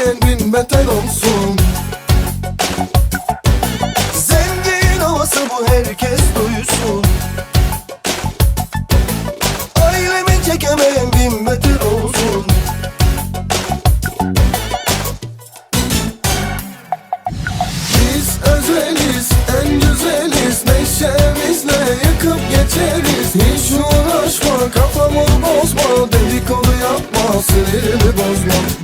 çekemeyen bin beter olsun. Zengin havası bu herkes duysun. Ailemi çekemeyen bin beter olsun. Biz özeliz, en güzeliz. Neşemizle yıkıp geçeriz. Hiç uğraşma, kafamı bozma. Dedikodu yapma, sinirimi bozma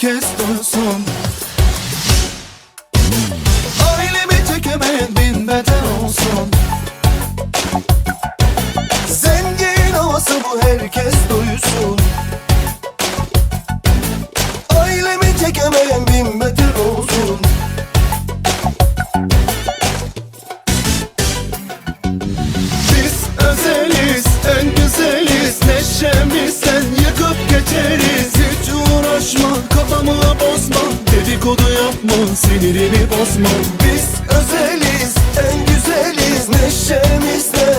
herkes duysun. Ailemi çekemeyen bin beter olsun. Zengin havası bu herkes duysun. Ailemi çekemeyen bin beter olsun yapma, sinirimi bozma. Biz özeliz, en güzeliz Neşemizle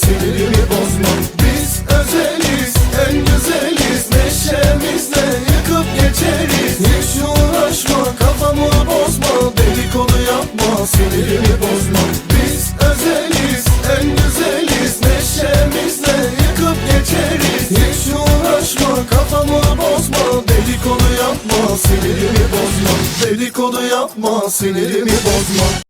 sinirimi bozma. Biz özeliz, en güzeliz. Neşemizle yıkıp geçeriz. Hiç uğraşma, kafamı bozma. Dedikodu yapma, sinirimi bozma. Biz özeliz, en güzeliz. Neşemizle yıkıp geçeriz. Hiç uğraşma, kafamı bozma. Dedikodu yapma, sinirimi bozma. Dedikodu yapma, sinirimi bozma